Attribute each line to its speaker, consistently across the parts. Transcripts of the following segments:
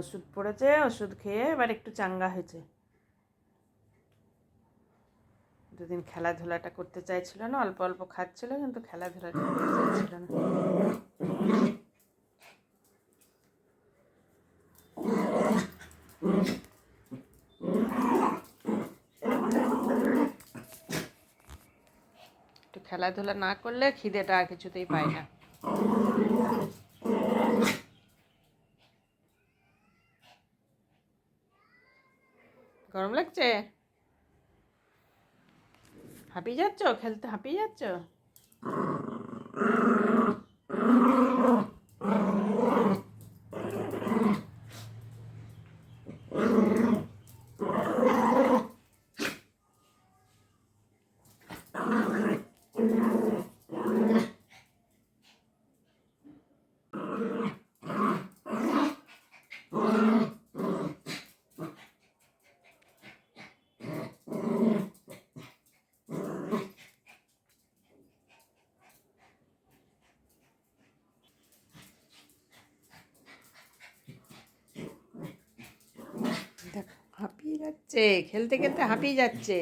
Speaker 1: ওষুধ পড়েছে, ওষুধ খেয়ে এবার একটু চাঙ্গা হয়েছে। দুদিন খেলাধুলাটা করতে চাইছিল না, অল্প অল্প খাচ্ছিল, কিন্তু খেলাধুলাটা করতে চাইছিল না। একটু খেলাধুলা না করলে খিদেটা কিছুতেই পায় না। গরম লাগছে? হাঁপিয়ে যাচ্ছ? খেলতে হাঁপিয়ে যাচ্ছ? দেখ হাঁপিয়ে যাচ্ছে, খেলতে খেলতে হাঁপিয়ে যাচ্ছে।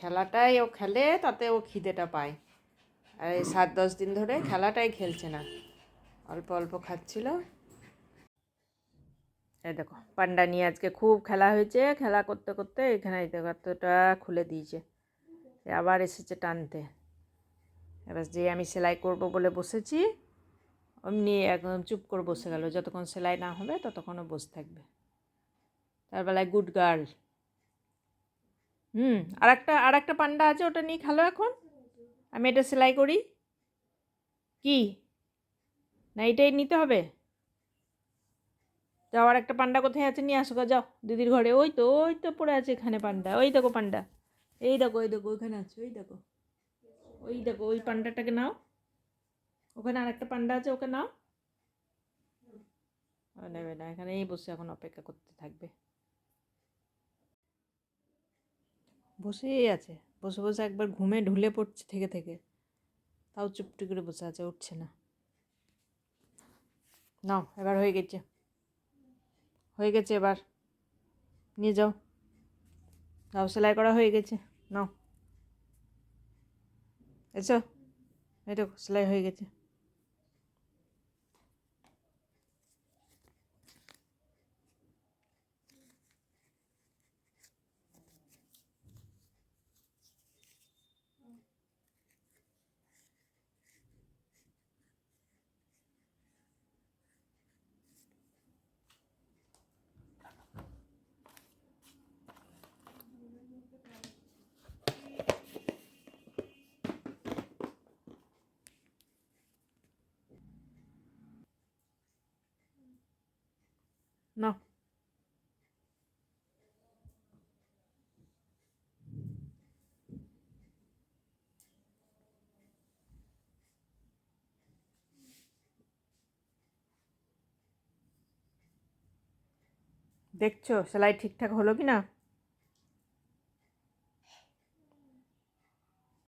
Speaker 1: খেলাটাই ও খেলে, তাতে ও খিদেটা পায়। আর এই সাত, দশ দিন ধরে খেলাটাই খেলছে না। অল্প অল্প খাচ্ছিল। এই দেখো, পান্ডা নিয়ে আজকে খুব খেলা হয়েছে। খেলা করতে করতে এখানে এই দেখো খুলে দিয়েছে। আবার এসেছে টানতে। এবার যে আমি সেলাই করব বলে বসেছি, অমনি একদম চুপ করে বসে গেল। যতক্ষণ সেলাই না হবে ততক্ষণও বসে থাকবে। তার বেলায় গুড গার্ল। হুম আর একটা আর একটা পান্ডা আছে, ওটা নিয়ে খেলো এখন। আমি এটা সেলাই করি। কি? না এটাই নিতে হবে। যাও আর একটা পান্ডা কোথায় আছে নিয়ে আসো যাও। দিদির ঘরে। ওই তো ওই তো পড়ে আছে এখানে পান্ডা। ওই দেখো পান্ডা। এই দেখো, ওই দেখো, ওইখানে আছে, ওই দেখো। ওই দেখো, ওই পান্ডাটাকে নাও। ওখানে আর একটা পান্ডা আছে, ওকে নাও। নেবে না এখানেই বসে এখন অপেক্ষা করতে থাকবে। বসেই আছে, বসে বসে একবার ঘুমে ঢুলে পড়ছে থেকে থেকে। তাও চুপটি করে বসে আছে, উঠছে না। নাও এবার হয়ে গেছে। হয়ে গেছে এবার। নিয়ে যাও। নাও, সেলাই করা হয়ে গেছে। নাও। এসো। এই দেখো, সেলাই হয়ে গেছে। নাও দেখছ? সেলাই ঠিকঠাক হলো কি না